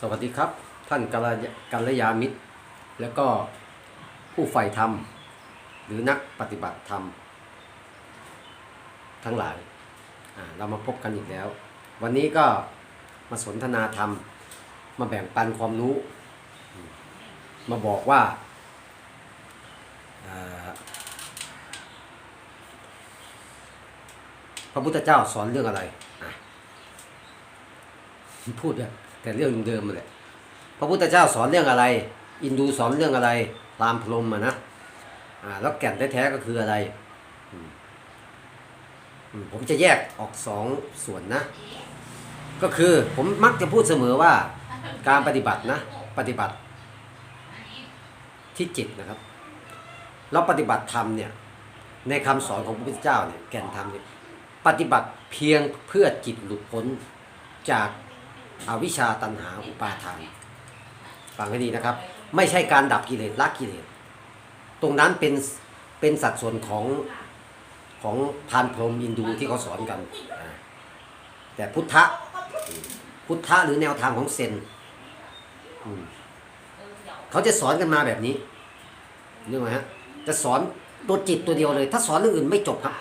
สวัสดีครับ ท่านกัลยกัลยามิตร แล้วก็ผู้ใฝ่ธรรม หรือนักปฏิบัติธรรม ทั้งหลายเรามาพบกันอีกแล้ว วันนี้ก็มาสนทนาธรรม มาแบ่งปันความรู้ มาบอกว่าพระพุทธเจ้าสอนเรื่องอะไร พูดเนี่ยแต่เรื่องเดิมเลยพระพุทธเจ้าสอนเรื่องอะไร อินดูสอนเรื่องอะไรรามพรมอะนะอ่าแล้วแก่นแท้ๆก็คืออะไรผมจะแยกออกสองส่วนนะ ก็คือผมมักจะพูดเสมอว่าการปฏิบัตินะ ปฏิบัติที่จิตนะครับเราปฏิบัติธรรมเนี่ย ในคำสอนของพระพุทธเจ้าเนี่ยแก่นธรรมเนี่ยปฏิบัติเพียงเพื่อจิตหลุดพ้นจาก อาวิชชาตันหาอุปาทานฟังให้ดีนะครับ ไม่ใช่การดับกิเลสละกิเลสตรงนั้นเป็นเป็นสัดส่วนของของพานพรหมอินดูที่เขาสอนกัน แต่พุทธะพุทธะหรือแนวทางของเซนเขาจะสอนกันมาแบบนี้นึกไหมฮะจะสอนตัวจิตตัวเดียวเลย ถ้าสอนเรื่องอื่นไม่จบครับ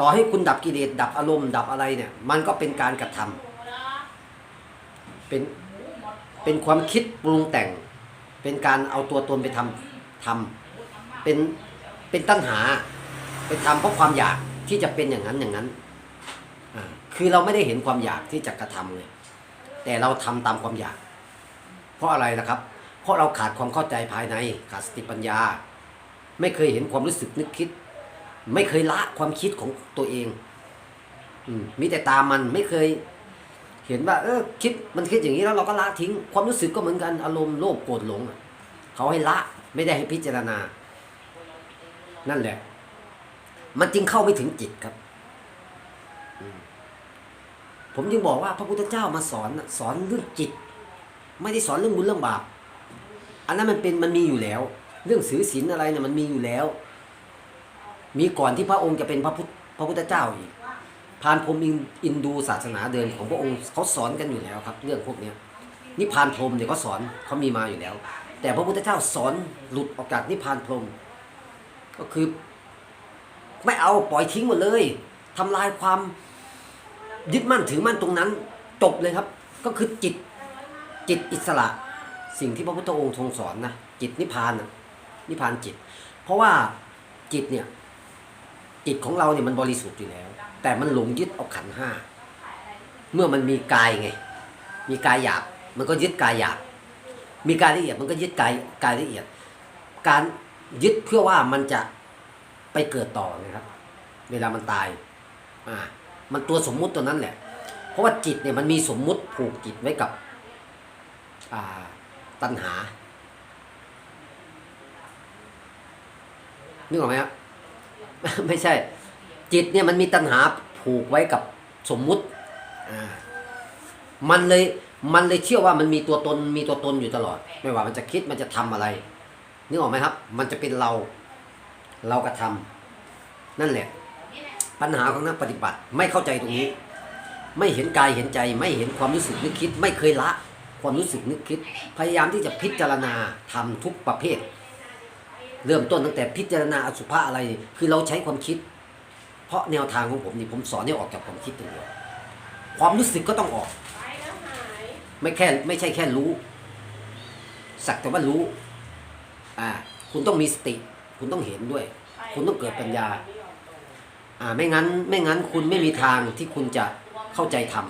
ต่อให้คุณดับกิเลสดับอารมณ์ดับอะไรเนี่ย มันก็เป็นการกระทำ เป็นเป็นความคิดปรุงแต่ง เป็นการเอาตัวตนไปทำทำเป็นเป็นตัณหาไปทำเพราะความอยากที่จะเป็นอย่างนั้นอย่างนั้นอ่าคือเราไม่ได้เห็นความอยากที่จะกระทำเลยแต่เราทำตามความอยาก เพราะอะไรนะครับ เพราะเราขาดความเข้าใจภายในขาดสติปัญญา ไม่เคยเห็นความรู้สึกนึกคิด ไม่เคยละความคิดของตัวเองอมมีแต่ตามมันไม่เคย เห็นว่าเออคิดมันคิดอย่างนี้แล้วเราก็ละทิ้ง ความรู้สึกก็เหมือนกันอารมณ์โลภโกรธหลงเขาให้ละไม่ได้ให้พิจารณา นั่นแหละ มันจึงเข้าไม่ถึงจิตครับ ผมจึงบอกว่าพระพุทธเจ้ามาสอนสอนเรื่องจิต ไม่ได้สอนเรื่องบุญเรื่องบาปอันนั้นมันเป็นมันมีอยู่แล้ว เรื่องศีลศีลอะไรเนี่ยมันมีอยู่แล้ว มีก่อนที่พระองค์จะเป็นพระพุทธพระพุทธเจ้าอีก พานพรมอินดูศาสนาเดิมของพระองค์เขาสอนกันอยู่แล้วครับ เรื่องพวกนี้นิพานพรมเนี่ยเขาสอนเขามีมาอยู่แล้ว แต่พระพุทธเจ้าสอนหลุดออกจากนิพานพรมก็คือ ไม่เอาปล่อยทิ้งหมดเลยทำลายความยึดมั่นถือมั่นตรงนั้นจบเลยครับ ก็คือจิตจิตอิสระสิ่งที่พระพุทธองค์ทรงสอนนะจิตนิพพานนะนิพพานจิต เพราะว่าจิตเนี่ยจิตของเราเนี่ยมันบริสุทธิ์อยู่แล้ว แต่มันหลงยึดเอาขันห้าเมื่อมันมีกายไง มีกายหยาบมันก็ยึดกายหยาบมีกายละเอียดมันก็ยึดกายกายละเอียด การยึดเพื่อว่ามันจะไปเกิดต่อนะครับ เวลามันตายอ่ามันตัวสมมุติตัวนั้นแหละ เพราะว่าจิตเนี่ยมันมีสมมุติผูกจิตไว้กับอ่าตัณหานึกออกไหมครับไม่ใช่ จิตเนี่ยมันมีตัณหาผูกไว้กับสมมุติอ่ามันเลยมันเลยเชื่อว่ามันมีตัวตนมีตัวตนอยู่ตลอด ไม่ว่ามันจะคิดมันจะทำอะไรนึกออกไหมครับ มันจะเป็นเราเรากระทำนั่นแหละ ปัญหาของนักปฏิบัติไม่เข้าใจตรงนี้ ไม่เห็นกายเห็นใจ ไม่เห็นความรู้สึกนึกคิด ไม่เคยละ ความรู้สึกนึกคิด พยายามที่จะพิจารณาทำทุกประเภท เริ่มต้นตั้งแต่พิจารณาอสุภะอะไร คือเราใช้ความคิด เพราะแนวทางของผมนี่ผมสอนให้ออกจากความคิดตรงนี้ความรู้สึกก็ต้องออก ไม่แค่ไม่ใช่แค่รู้ สักแต่ว่ารู้อ่าคุณต้องมีสติ คุณต้องเห็นด้วย คุณต้องเกิดปัญญาอ่าไม่งั้นไม่งั้นคุณไม่มีทางที่คุณจะเข้าใจธรรม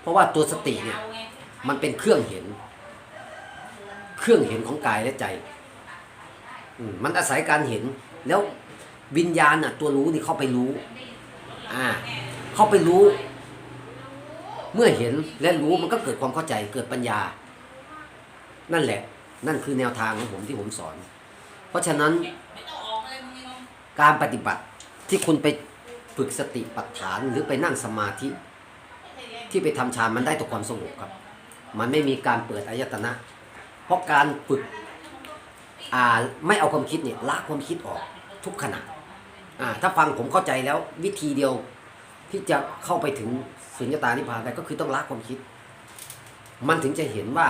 เพราะว่าตัวสติเนี่ยมันเป็นเครื่องเห็น เครื่องเห็นของกายและใจ มันอาศัยการเห็นแล้ว วิญญาณน่ะตัวรู้นี่เข้าไปรู้ อ่า เข้าไปรู้ เมื่อเห็นและรู้มันก็เกิดความเข้าใจเกิดปัญญา นั่นแหละ นั่นคือแนวทางของผมที่ผมสอน เพราะฉะนั้น การปฏิบัติที่คุณไปฝึกสติปัฏฐานหรือไปนั่งสมาธิ ที่ไปทำฌานมันได้ต่อความสงบครับ มันไม่มีการเปิดอายตนะ เพราะการฝึกอ่าไม่เอาความคิดเนี่ยละความคิดออกทุกขณะ อ่าถ้าฟังผมเข้าใจแล้ววิธีเดียวที่จะเข้าไปถึงสุญญตานิพพานได้ก็คือต้องละความคิด มันถึงจะเห็นว่า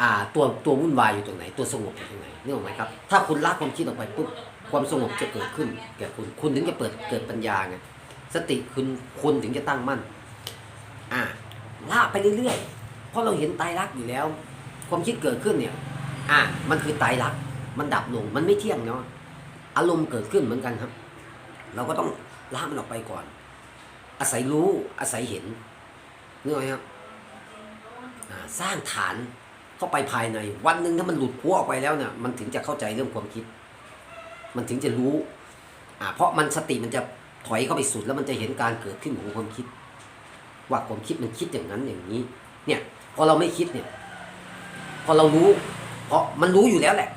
อ่าตัวตัววุ่นวายอยู่ตรงไหน ตัวสงบอยู่ตรงไหนนี่ออกไหมครับ ถ้าคุณละความคิดออกไปปุ๊บความสงบจะเกิดขึ้นแก่คุณคุณถึงจะเปิดเกิดปัญญาไงสติคุณคุณถึงจะตั้งมั่น อ่าละไปเรื่อยๆเพราะเราเห็นไตรลักอยู่แล้ว ความคิดเกิดขึ้นเนี่ย อ่ามันคือไตรลัก มันดับลงมันไม่เที่ยงเนาะ อารมณ์เกิดขึ้นเหมือนกันครับ เราก็ต้องละมันออกไปก่อน อาศัยรู้อาศัยเห็นนึกออกไหมครับสร้างฐานเข้าไปภายใน วันหนึ่งถ้ามันหลุดพัวออกไปแล้วเนี่ยมันถึงจะเข้าใจเรื่องความคิด มันถึงจะรู้อ่าเพราะมันสติมันจะถอยเข้าไปสุดแล้วมันจะเห็นการเกิดขึ้นของความคิด ว่าความคิดมันคิดอย่างนั้นอย่างนี้ เนี่ยพอเราไม่คิดเนี่ย พอเรารู้ เพราะมันรู้อยู่แล้วแหละ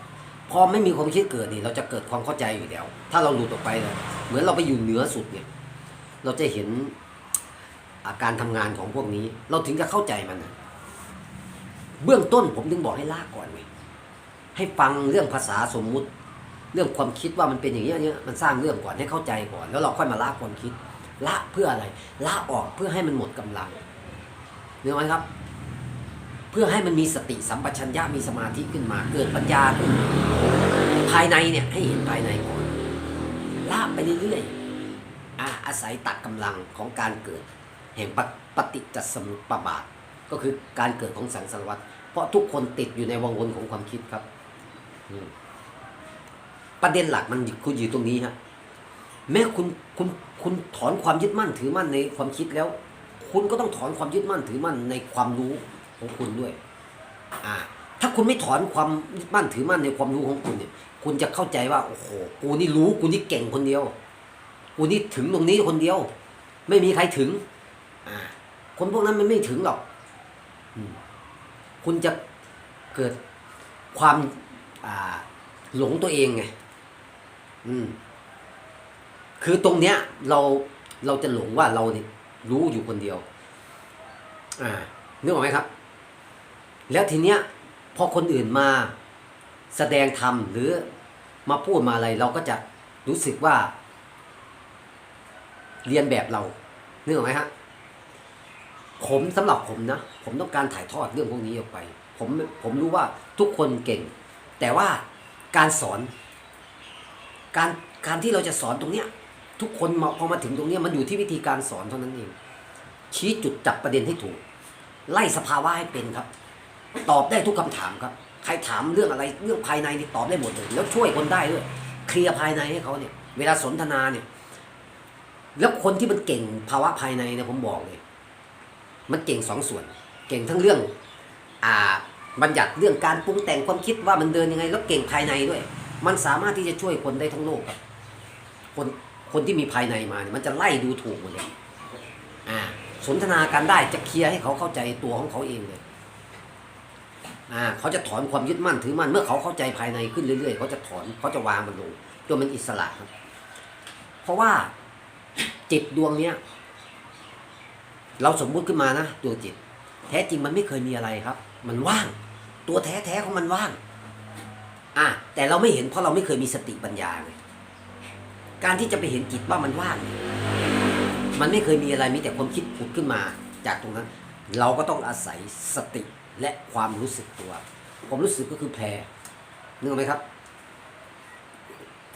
พอไม่มีความคิดเกิดนี่เราจะเกิดความเข้าใจอยู่แล้ว ถ้าเราหลุดออกไปเลยเหมือนเราไปอยู่เหนือสุดเนี่ย เราจะเห็นอาการทำงานของพวกนี้ เราถึงจะเข้าใจมันนะเบื้องต้นผมถึงบอกให้ลากก่อนไงให้ฟังเรื่องภาษาสมมุติ เรื่องความคิดว่ามันเป็นอย่างนี้ยมันสร้างเรื่องก่อนให้เข้าใจก่อน แล้วเราค่อยมาละความคิดละเพื่ออะไรละออกเพื่อให้มันหมดกำลังเนื้อไหมครับ เพื่อให้มันมีสติสัมปชัญญะมีสมาธิขึ้นมา เกิดปัญญาขึ้นภายในเนี่ยให้เห็นภายในก่อนละไปเรื่อยๆอะอาศัยตัดกำลังของการเกิด แห่งปฏิปฏิจจสมุปบาท ก็คือการเกิดของสังสารวัฏเพราะทุกคนติดอยู่ในวังวนของความคิดครับประเด็นหลักมันคุณอยู่ตรงนี้ฮะแม้คุณคุณคุณถอนความยึดมั่นถือมั่นในความคิดแล้ว คุณก็ต้องถอนความยึดมั่นถือมั่นในความรู้ ของคุณด้วย อ่า ถ้าคุณไม่ถอนความมั่นถือมั่นในความรู้ของคุณเนี่ย คุณจะเข้าใจว่าโอ้โหกูนี่รู้กูนี่เก่งคนเดียว กูนี่ถึงตรงนี้คนเดียว ไม่มีใครถึง อ่า คนพวกนั้นมันไม่ถึงหรอกอืมคุณจะเกิดความอ่าหลงตัวเองไงอืม คือตรงเนี้ย เราเราจะหลงว่าเราเนี่ยรู้อยู่คนเดียว อ่านึกออกไหมครับ แล้วทีเนี้ยพอคนอื่นมาแสดงธรรมหรือมาพูดมาอะไรเราก็จะรู้สึกว่า เรียนแบบเราเนึกออกไหมฮะผมสำหรับผมนะ ผมต้องการถ่ายทอดเรื่องพวกนี้ออกไป ผมผมรู้ว่าทุกคนเก่ง แต่ว่าการสอน การการที่เราจะสอนตรงเนี้ย ทุกคนมาพอมาถึงตรงเนี้ยมันอยู่ที่วิธีการสอนเท่านั้นเองชี้จุดจับประเด็นให้ถูก ไล่สภาวะให้เป็นครับ ตอบได้ทุกคำถามครับ ใครถามเรื่องอะไรเรื่องภายในนี่ตอบได้หมดเลยแล้วช่วยคนได้ด้วยเคลียร์ภายในให้เขาเนี่ย เวลาสนทนาเนี่ย แล้วคนที่มันเก่งภาวะภายในเนี่ยผมบอกเลยมันเก่งสองส่วน เก่งทั้งเรื่อง อ่าบัญญัติเรื่องการปรุงแต่งความคิดว่ามันเดินยังไง แล้วเก่งภายในด้วย มันสามารถที่จะช่วยคนได้ทั้งโลกครับคนคนที่มีภายในมาเนี่ยมันจะไล่ดูถูกหมดเลยอ่าสนทนากันได้จะเคลียร์ให้เขาเข้าใจตัวของเขาเองเลย อ่าเขาจะถอนความยึดมั่นถือมั่นเมื่อเขาเข้าใจภายในขึ้นเรื่อยๆเขาจะถอนเขาจะวางมันลงจนมันอิสระครับ เพราะว่าจิตดวงเนี้ย เราสมมุติขึ้นมานะดวงจิต แท้จริงมันไม่เคยมีอะไรครับ มันว่าง ตัวแท้ๆของมันว่าง อะแต่เราไม่เห็นเพราะเราไม่เคยมีสติปัญญาไงการที่จะไปเห็นจิตว่ามันว่าง มันไม่เคยมีอะไรมีแต่ความคิดผุดขึ้นมาจากตรงนั้น เราก็ต้องอาศัยสติ และความรู้สึกตัว ความรู้สึกก็คือแพรนึกไหมครับ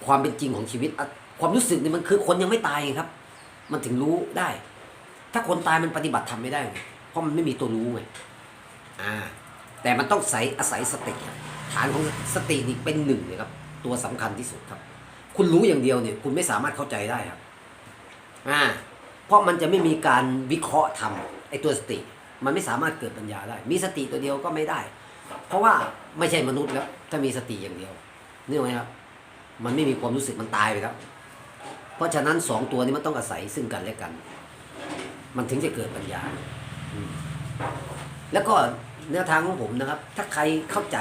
ความเป็นจริงของชีวิต ความรู้สึกนี่มันคือคนยังไม่ตายไงครับ มันถึงรู้ได้ ถ้าคนตายมันปฏิบัติทำไม่ได้ เพราะมันไม่มีตัวรู้ไงอ่า แต่มันต้องใส่อาศัยสติฐานของสตินี่เป็นหนึ่งเลยครับ ตัวสำคัญที่สุดครับ คุณรู้อย่างเดียวเนี่ย คุณไม่สามารถเข้าใจได้ครับอ่าเพราะมันจะไม่มีการวิเคราะห์ทำไอ้ตัวสติ มันไม่สามารถเกิดปัญญาได้ มีสติตัวเดียวก็ไม่ได้ เพราะว่าไม่ใช่มนุษย์แล้ว ถ้ามีสติอย่างเดียวนี่ไหมครับ มันไม่มีความรู้สึกมันตายไปแล้ว เพราะฉะนั้นสองตัวนี้มันต้องอาศัยซึ่งกันและกัน มันถึงจะเกิดปัญญา แล้วก็แนวทางของผมนะครับ ถ้าใครเข้าใจ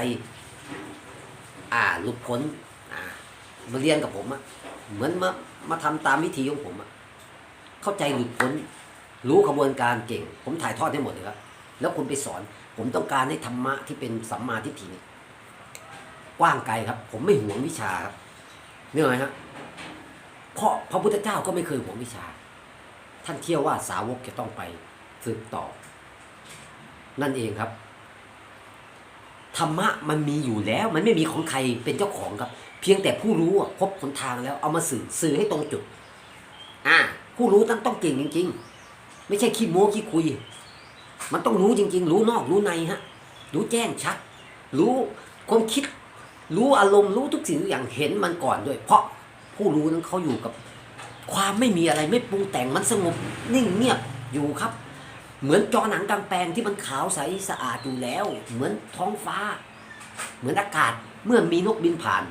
อ่าหลุดพ้นอ่ามาเรียนกับผมอะเหมือนมามาทำตามวิธีของผมอะเข้าใจหลุดพ้น รู้ขบวนการเก่ง ผมถ่ายทอดให้หมดเลยครับแล้วคุณไปสอน ผมต้องการให้ธรรมะที่เป็นสัมมาทิฏฐินี่กว้างไกลครับ ผมไม่หวงวิชาครับเนื่องไหมฮะเพราะพระพุทธเจ้าก็ไม่เคยหวงวิชา ท่านเชื่อว่าสาวกจะต้องไปสืบต่อ นั่นเองครับธรรมะมันมีอยู่แล้ว มันไม่มีของใครเป็นเจ้าของครับ เพียงแต่ผู้รู้พบหนทางแล้วเอามาสื่อสื่อให้ตรงจุด อ่า ผู้รู้ต้องต้องเก่งจริง ๆ ไม่ใช่ขี้โม้ขี้คุย มันต้องรู้จริง ๆ รู้นอกรู้ในฮะ รู้แจ้งชัด รู้ความคิด รู้อารมณ์รู้ทุกสิ่งทุกอย่างเห็นมันก่อนด้วย เพราะผู้รู้นั้นเขาอยู่กับความไม่มีอะไรไม่ปรุงแต่งมันสงบนิ่งเงียบอยู่ครับ เหมือนจอหนังกลางแปลงที่มันขาวใสสะอาดอยู่แล้ว เหมือนท้องฟ้า เหมือนอากาศเมื่อมีนกบินผ่าน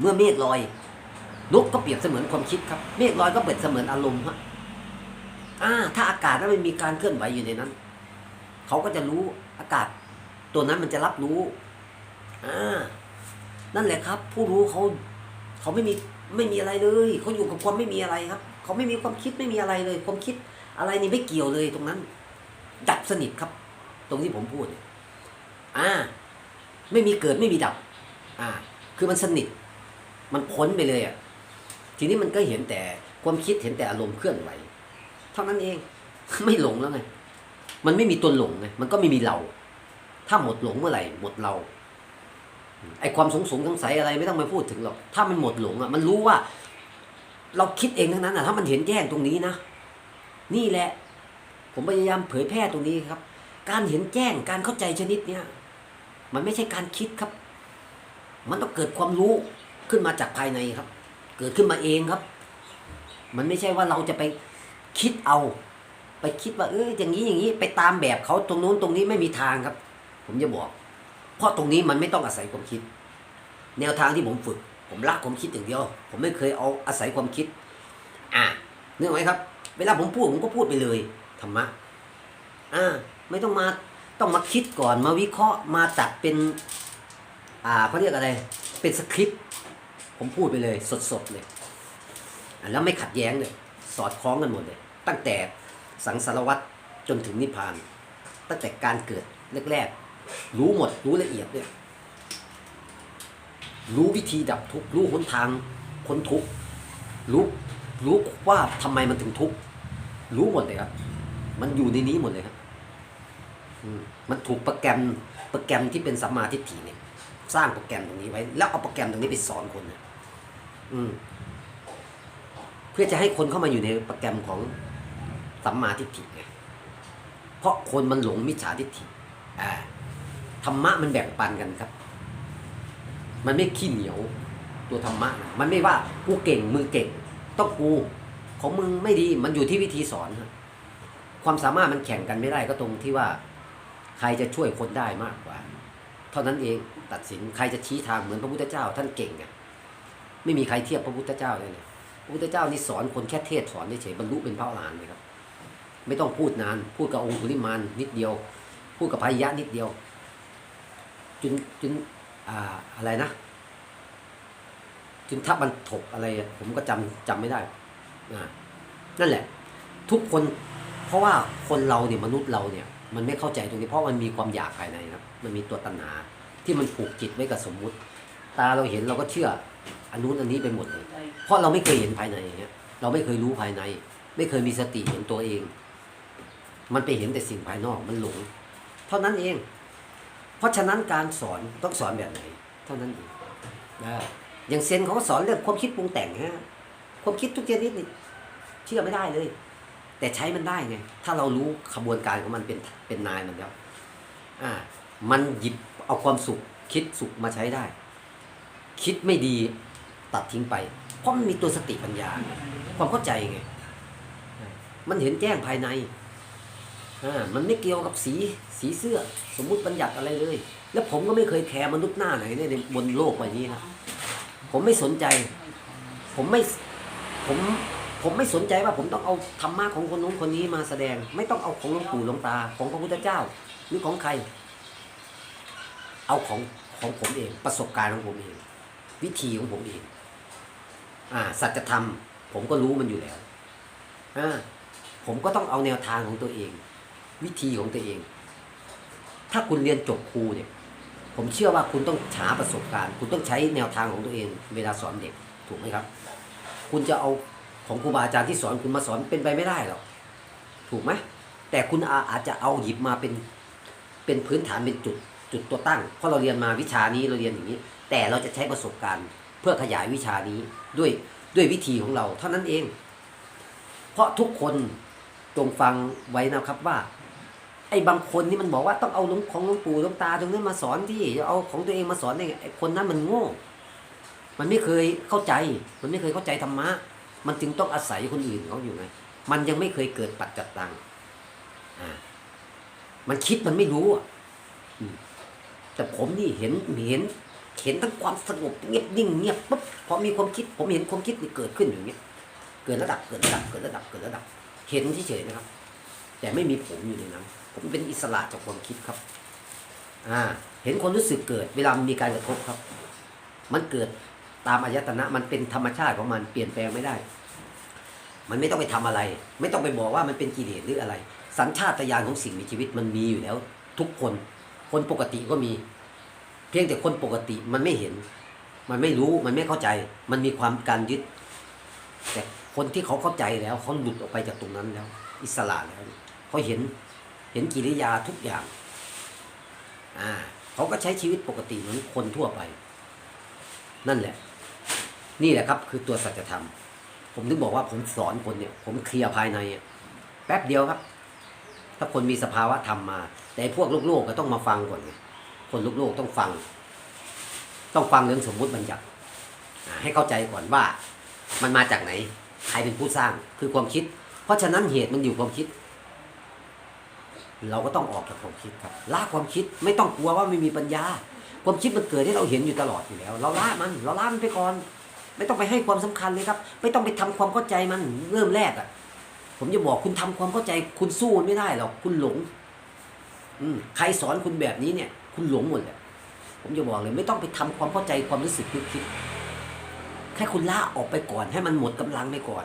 เมื่อเมฆลอยนกก็เปรียบเสมือนความคิดครับ เมฆลอยก็เปรียบเสมือนอารมณ์ฮะ อ่าถ้าอากาศนั้นไม่มีการเคลื่อนไหวอยู่ในนั้น เขาก็จะรู้อากาศ ตัวนั้นมันจะรับรู้อ่านั่นแหละครับ ผู้รู้เขาเขาไม่มีไม่มีอะไรเลยเขาอยู่กับความไม่มีอะไรครับ เขาไม่มีความคิดไม่มีอะไรเลย ความคิดอะไรนี่ไม่เกี่ยวเลยตรงนั้น ดับสนิทครับ ตรงที่ผมพูดอ่า ไม่มีเกิดไม่มีดับ อ่า คือมันสนิท มันพ้นไปเลยอะทีนี้มันก็เห็นแต่ความคิดเห็นแต่อารมณ์เคลื่อนไหว เท่านั้นเอง ไม่หลงแล้วไง มันไม่มีตัวหลงไง มันก็ไม่มีเรา ถ้าหมดหลงเมื่อไหร่ หมดเรา ไอความสงสงสงสัยอะไรไม่ต้องมาพูดถึงหรอก ถ้ามันหมดหลงอะ มันรู้ว่า เราคิดเองทั้งนั้นอะ ถ้ามันเห็นแจ้งตรงนี้นะ นี่แหละ ผมพยายามเผยแพร่ตรงนี้ครับ การเห็นแจ้ง การเข้าใจชนิดเนี้ย มันไม่ใช่การคิดครับ มันต้องเกิดความรู้ขึ้นมาจากภายในครับ เกิดขึ้นมาเองครับ มันไม่ใช่ว่าเราจะไป คิดเอา ไปคิดว่า เอออย่างนี้อย่างนี้ไปตามแบบเขาตรงนู้นตรงนี้ไม่มีทางครับ ผมจะบอก เพราะตรงนี้มันไม่ต้องอาศัยความคิด แนวทางที่ผมฝึก ผมรักความคิดอย่างเดียว ผมไม่เคยเอาอาศัยความคิด อ่านื่องไหมครับ เวลาผมพูดผมก็พูดไปเลยธรรมะอ่าไม่ต้องมาต้องมาคิดก่อนมาวิเคราะห์มาจัดเป็น อ่าเขาเรียกอะไร เป็นสคริปต์ผมพูดไปเลย สดๆเลยแล้วไม่ขัดแย้งเลย สอดคล้องกันหมดเลย ตั้งแต่สังสารวัตรจนถึงนิพพาน ตั้งแต่การเกิดแรกๆ รู้หมดรู้ละเอียดเนี่ยรู้วิธีดับทุกข์รู้หนทางพ้นทุกข์รู้รู้ว่าทำไมมันถึงทุกข์รู้หมดเลยครับ มันอยู่ในนี้หมดเลยครับมันถูกโปรแกรมโปรแกรมที่เป็นสัมมาทิฏฐิเนี่ยสร้างโปรแกรมตรงนี้ไว้ แล้วเอาโปรแกรมตรงนี้ไปสอนคนเนี่ยอืม เพื่อจะให้คนเข้ามาอยู่ในโปรแกรมของ สัมมาทิฏฐิไงเพราะคนมันหลงมิจฉาทิฏฐิอ่าธรรมะมันแบ่งปันกันครับ มันไม่ขี้เหนียวตัวธรรมะนะมันไม่ว่ากูเก่งมึงเก่งต้องกูของมึงไม่ดีมันอยู่ที่วิธีสอนครับความสามารถมันแข่งกันไม่ได้ก็ตรงที่ว่า ใครจะช่วยคนได้มากกว่า เท่านั้นเองตัดสินใครจะชี้ทางเหมือนพระพุทธเจ้า ท่านเก่งอะไม่มีใครเทียบพระพุทธเจ้าเลยพระพุทธเจ้านี่สอนคนแค่เทศสอนเฉยบรรลุเป็นพระอรหันต์เลยครับ ไม่ต้องพูดนาน พูดกับองค์คุลิมานนิดเดียว พูดกับพายะนิดเดียวจนจนอ่าอะไรนะจนทับมันถกอะไร ผมก็จำจำไม่ได้นั่นแหละ ทุกคนเพราะว่าคนเราเนี่ยมนุษย์เราเนี่ย มันไม่เข้าใจตรงนี้เพราะมันมีความอยากภายในครับมันมีตัวตัณหาที่มันผูกจิตไว้กับสมมุติ ตาเราเห็นเราก็เชื่ออันนู้นอันนี้ไปหมดเลย เพราะเราไม่เคยเห็นภายในอย่างเงี้ยเราไม่เคยรู้ภายใน ไม่เคยมีสติเห็นตัวเอง มันไปเห็นแต่สิ่งภายนอกมันหลง เท่านั้นเอง เพราะฉะนั้นการสอนต้องสอนแบบไหน เท่านั้นเองนะอย่างเซนเขาก็สอนเรื่องความคิดปรุงแต่งฮะความคิดทุกชนิดนี่เชื่อไม่ได้เลย แต่ใช้มันได้ไงถ้าเรารู้ขบวนการของมันเป็นเป็นนายมันแล้วอ่า มันหยิบเอาความสุข คิดสุขมาใช้ได้ คิดไม่ดีตัดทิ้งไป เพราะมันมีตัวสติปัญญา ความเข้าใจไงมันเห็นแจ้งภายใน อ่ามันไม่เกี่ยวกับสีสีเสื้อ สมมุติบัญญัติอะไรเลย แล้วผมก็ไม่เคยแคร์มนุษย์หน้าไหนในบนโลกใบนี้ครับผมไม่สนใจ ผมไม่ผมผมไม่สนใจว่าผมต้องเอาธรรมะของคนนู้นคนนี้มาแสดง ไม่ต้องเอาของหลวงปู่หลวงตาของพระพุทธเจ้า หรือของใคร เอาของของผมเอง ประสบการณ์ของผมเอง วิธีของผมเอง อ่าสัจธรรม ผมก็รู้มันอยู่แล้วอ่าผมก็ต้องเอาแนวทางของตัวเอง วิธีของตัวเอง ถ้าคุณเรียนจบครูเนี่ย ผมเชื่อว่าคุณต้องหาประสบการณ์ คุณต้องใช้แนวทางของตัวเอง เวลาสอนเด็กถูกไหมครับ คุณจะเอาของครูบาอาจารย์ที่สอนคุณมาสอนเป็นไปไม่ได้หรอกถูกไหมแต่คุณอาอาจจะเอาหยิบมาเป็นเป็นพื้นฐานเป็นจุดจุดตัวตั้ง เพราะเราเรียนมาวิชานี้เราเรียนอย่างนี้ แต่เราจะใช้ประสบการณ์เพื่อขยายวิชานี้ด้วยด้วยวิธีของเราเท่านั้นเอง เพราะทุกคนจงฟังไว้นะครับว่า อ้บางคนนี่มันบอกว่าต้องเอาหลวงของหลวงปู่หลวงตาตรงนั้มาสอนที่เอาของตัวเองมาสอนได้ไงไอ้คนนั้นมันโง่ มันไม่เคยเข้าใจ มันไม่เคยเข้าใจธรรมะ มันจึงต้องอาศัยคนอื่นเขาอยู่ไงมันยังไม่เคยเกิดปัจจตังอ่ามันคิดมันไม่รู้อะแต่ผมนี่เห็นเห็นเห็นทั้งความสงบเงียบนิ่งเงียบปุ๊บพอมีความคิด ผมเห็นความคิดนี่เกิดขึ้นอย่างเงี้ย เกิดระดับเกิดระดับเกิดระดับเกิดระดับ เห็นเฉยๆนะครับ แต่ไม่มีผมอยู่ในนั้น ผมเป็นอิสระจากความคิดครับ อ่า เห็นความรู้สึกเกิด เวลามันมีการกระทบครับ มันเกิดตามอายตนะมันเป็นธรรมชาติของมันเปลี่ยนแปลงไม่ได้ มันไม่ต้องไปทำอะไร ไม่ต้องไปบอกว่ามันเป็นกิเลสหรืออะไร สัญชาตญาณของสิ่งมีชีวิตมันมีอยู่แล้ว ทุกคน คนปกติก็มี เพียงแต่คนปกติมันไม่เห็น มันไม่รู้มันไม่เข้าใจ มันมีความการยึด แต่คนที่เขาเข้าใจแล้วเขาหลุดออกไปจากตรงนั้นแล้ว อิสระแล้วเขาเห็น ห็นกิริยาทุกอย่าง อ่าเขาก็ใช้ชีวิตปกติเหมือนคนทั่วไป นั่นแหละ นี่แหละครับ คือตัวสัจธรรม ผมถึงบอกว่าผมสอนคนเนี่ย ผมเคลียร์ภายในแป๊บเดียวครับ ถ้าคนมีสภาวะธรรมมา แต่พวกโลกๆก็ต้องมาฟังก่อนไงคนโลกๆต้องฟัง ต้องฟังเรื่องสมมุติบัญญัติให้เข้าใจก่อนว่ามันมาจากไหน ใครเป็นผู้สร้างคือความคิด เพราะฉะนั้นเหตุมันอยู่ความคิด เราก็ต้องออกจากความคิดครับละความคิดไม่ต้องกลัวว่าไม่มีปัญญา ความคิดมันเกิดให้เราเห็นอยู่ตลอดอยู่แล้ว เราละมัน เราละมันไปก่อน ไม่ต้องไปให้ความสำคัญเลยครับ ไม่ต้องไปทำความเข้าใจมันเริ่มแรกอะ ผมจะบอกคุณทำความเข้าใจ คุณสู้มันไม่ได้หรอกคุณหลง อืมใครสอนคุณแบบนี้เนี่ย คุณหลงหมดเลยผมจะบอกเลย ไม่ต้องไปทำความเข้าใจความรู้สึกคิดแค่คุณละออกไปก่อน ให้มันหมดกำลังไปก่อน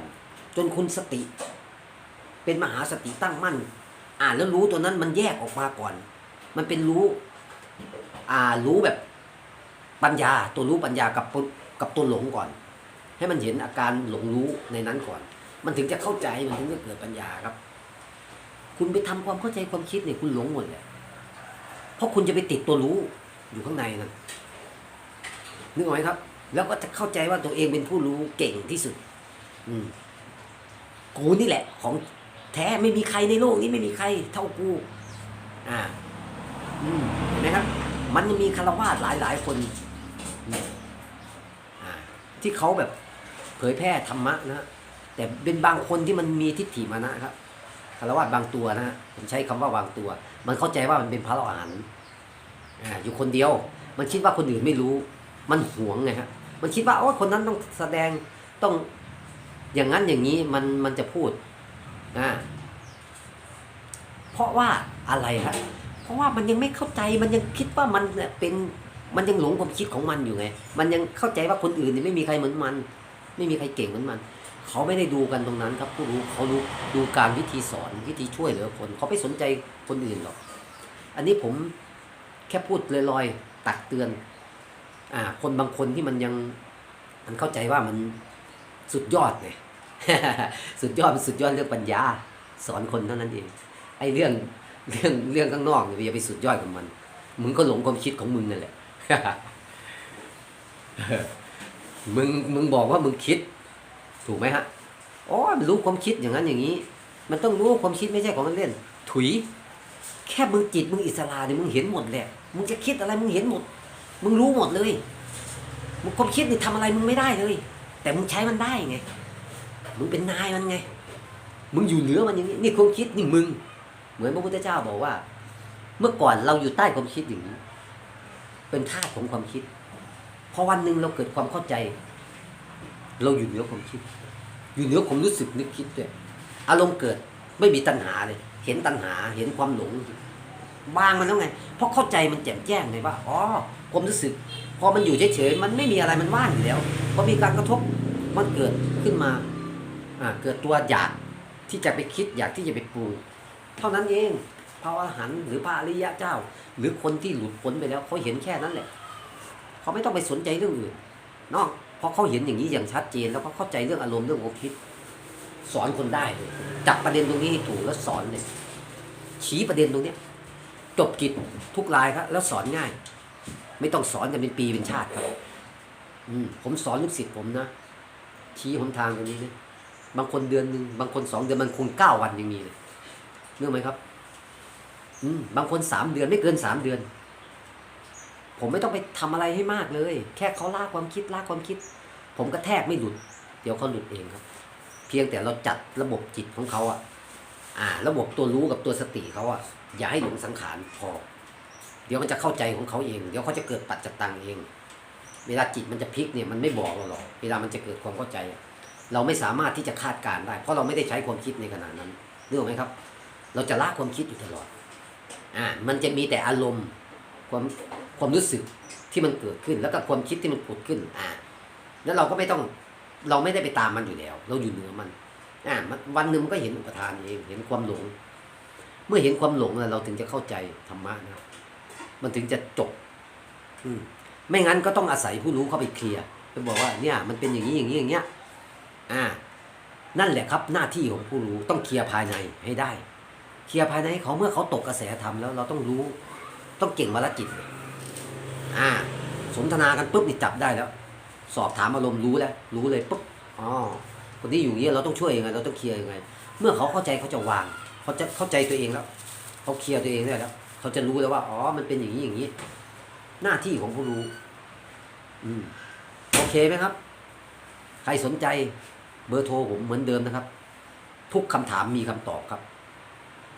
จนคุณสติ เป็นมหาสติตั้งมั่น อ่านแล้วรู้ตัวนั้นมันแยกออกมาก่อน มันเป็นรู้ อ่ารู้แบบปัญญาตัวรู้ปัญญากับกับตัวหลงก่อน ให้มันเห็นอาการหลงรู้ในนั้นก่อน มันถึงจะเข้าใจมันถึงจะเกิดปัญญาครับ คุณไปทำความเข้าใจความคิดเนี่ยคุณหลงหมดเลยเพราะคุณจะไปติดตัวรู้อยู่ข้างในนั่นนึกออกไหมครับ แล้วก็จะเข้าใจว่าตัวเองเป็นผู้รู้เก่งที่สุด อืมกูนี่แหละของ แท้ไม่มีใครในโลกนี้ไม่มีใครเท่ากูอ่าอืมเห็นไหมครับ มันยังมีคารวาสหลายหลายคนเนี่ยอ่าที่เขาแบบเผยแพร่ธรรมะนะแต่เป็นบางคนที่มันมีทิฏฐิมานะครับคารวะบางตัวนะฮะผมใช้คำว่าบางตัว มันเข้าใจว่ามันเป็นพระอรหันต์อ่าอยู่คนเดียว มันคิดว่าคนอื่นไม่รู้ มันหวงไงครับมันคิดว่าโอ้คนนั้นต้องแสดงต้องอย่างนั้นอย่างนี้มันมันจะพูด อ่าเพราะว่าอะไรครับเพราะว่ามันยังไม่เข้าใจมันยังคิดว่ามันเป็นมันยังหลงความคิดของมันอยู่ไง มันยังเข้าใจว่าคนอื่นนี่ไม่มีใครเหมือนมัน ไม่มีใครเก่งเหมือนมัน เขาไม่ได้ดูกันตรงนั้นครับผู้รู้เขารู้ดูการวิธีสอนวิธีช่วยเหลือคน เขาไม่สนใจคนอื่นหรอก อันนี้ผมแค่พูดลอยๆตักเตือน อ่า คนบางคนที่มันยังมันเข้าใจว่ามันสุดยอดไง สุดยอดสุดยอดเรื่องปัญญา สอนคนเท่านั้นเองไอ้เรื่องเรื่องเรื่องข้างนอกเนี่ยอย่าไปสุดยอดกับมัน มึงก็หลงความคิดของมึงนั่นแหละมึงมึงบอกว่ามึงคิด ถูกไหมฮะอ๋อมันรู้ความคิดอย่างนั้นอย่างนี้ มันต้องรู้ความคิดไม่ใช่ของเล่น ถุย แค่มึงจิตมึงอิสระเนี่ยมึงเห็นหมดแหละมึงจะคิดอะไรมึงเห็นหมด มึงรู้หมดเลยมึงความคิดนี่ทำอะไรมึงไม่ได้เลย แต่มึงใช้มันได้ไง มึงเป็นนายมันไง มึงอยู่เหนือมันอย่างนี้ นี่ความคิดนี่มึง เหมือนพระพุทธเจ้าบอกว่า เมื่อก่อนเราอยู่ใต้ความคิดอย่างนี้ เป็นทาสของความคิด พอวันหนึ่งเราเกิดความเข้าใจ เราอยู่เหนือความคิด อยู่เหนือความรู้สึกนึกคิดด้วยอารมณ์เกิดไม่มีตัณหาเลย เห็นตัณหา เห็นความหลงบางมันแล้วไง เพราะเข้าใจมันแจ่มแจ้งเลยว่า อ๋อ ความรู้สึก พอมันอยู่เฉยๆ มันไม่มีอะไร มันว่างอยู่แล้ว พอมีการกระทบ มันเกิดขึ้นมาอ่า เกิดตัวอยากที่จะไปคิดอยากที่จะไปปรุงเท่านั้นเองพระอรหันต์หรือพระอริยะเจ้า หรือคนที่หลุดพ้นไปแล้วเขาเห็นแค่นั้นแหละ เขาไม่ต้องไปสนใจเรื่องอื่นเนอกเพราะเขาเห็นอย่างนี้อย่างชัดเจน แล้วเขาเข้าใจเรื่องอารมณ์เรื่องความคิด สอนคนได้เลยจับประเด็นตรงนี้ถูกแล้วสอนเลยชี้ประเด็นตรงเนี้ยจบกิจทุกรายครับแล้วสอนง่าย ไม่ต้องสอนกันเป็นปีเป็นชาติครับ อืมผมสอนลูกศิษย์ผมนะชี้หนทางตรงนี้นะ บางคนเดือนหนึ่งบางคนสองเดือนบางคนเก้าวันยังมีเลยเนื่องไหมครับ อืมบางคนสามเดือนไม่เกินสามเดือน ผมไม่ต้องไปทำอะไรให้มากเลย แค่เขาลากความคิดลากความคิด ผมก็แทกไม่หลุด เดี๋ยวเขาหลุดเองครับ เพียงแต่เราจัดระบบจิตของเขาอะอ่า ระบบตัวรู้กับตัวสติเขาอะอย่าให้หลงสังขารพอ เดี๋ยวมันจะเข้าใจของเขาเอง เดี๋ยวเขาจะเกิดปัจจตังเอง เวลาจิตมันจะพลิกเนี่ยมันไม่บอกเราหรอก เวลามันจะเกิดความเข้าใจอะ เราไม่สามารถที่จะคาดการได้ เพราะเราไม่ได้ใช้ความคิดในขณะนั้นนึกออกไหมครับ เราจะละความคิดอยู่ตลอดอ่ามันจะมีแต่อารมณ์ความความรู้สึกที่มันเกิดขึ้น แล้วก็ความคิดที่มันผุดขึ้นอ่าแล้วเราก็ไม่ต้องเราไม่ได้ไปตามมันอยู่แล้ว เราอยู่เหนือมันอ่ามันวันหนึ่งมันก็เห็นอุปทานเองเห็นความหลง เมื่อเห็นความหลงแล้วเราถึงจะเข้าใจธรรมะนะมันถึงจะจบ อืมไม่งั้นก็ต้องอาศัยผู้รู้เข้าไปเคลียร์ไปบอกว่าเนี่ย มันเป็นอย่างนี้อย่างนี้อย่างเงี้ย อ่านั่นแหละครับหน้าที่ของผู้รู้ต้องเคลียร์ภายในให้ได้ เคลียร์ภายในเขาเมื่อเขาตกกระแสธรรมแล้วเราต้องรู้ ต้องเก่งวรจิตอ่าสนทนากันปุ๊บนี่จับได้แล้ว สอบถามอารมณ์รู้แล้ว รู้เลยปุ๊บอ๋อคนที่อยู่อย่างเงี้ยเราต้องช่วยยังไง เราต้องเคลียร์ยังไง เมื่อเขาเข้าใจเขาจะวาง เขาจะเข้าใจตัวเองแล้วเขาเคลียร์ตัวเองได้แล้ว เขาจะรู้แล้วว่าอ๋อมันเป็นอย่างนี้อย่างนี้ หน้าที่ของผู้รู้ อืมโอเคไหมครับ ใครสนใจ เบอร์โทรผมเหมือนเดิมนะครับ ทุกคำถามมีคำตอบครับ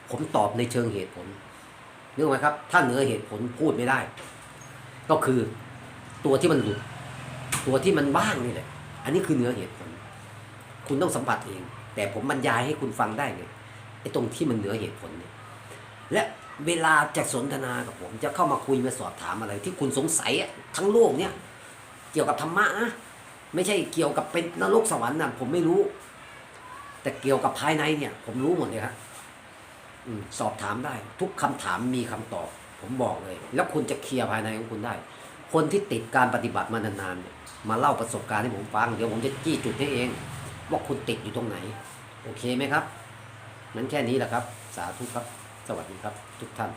ผมตอบในเชิงเหตุผลนึกไหมครับ ถ้าเหนือเหตุผลพูดไม่ได้ ก็คือตัวที่มันหลุด ตัวที่มันว่างนี่แหละ อันนี้คือเหนือเหตุผล คุณต้องสัมผัสเอง แต่ผมบรรยายให้คุณฟังได้ไงไอ้ตรงที่มันเหนือเหตุผลเนี่ยและเวลาจะสนทนากับผม จะเข้ามาคุยมาสอบถามอะไร ที่คุณสงสัยทั้งโลกเนี่ย เกี่ยวกับธรรมะนะ ไม่ใช่เกี่ยวกับเป็นนรกสวรรค์นะผมไม่รู้ แต่เกี่ยวกับภายในเนี่ย ผมรู้หมดเลยครับสอบถามได้ ทุกคำถามมีคำตอบ ผมบอกเลย แล้วคุณจะเคลียร์ภายในของคุณได้ คนที่ติดการปฏิบัติมานานๆเนี่ยมาเล่าประสบการณ์ให้ผมฟังเดี๋ยวผมจะจี้จุดให้เอง ว่าคุณติดอยู่ตรงไหน โอเคไหมครับนั้นแค่นี้แหละครับ สาธุครับ สวัสดีครับ ทุกท่าน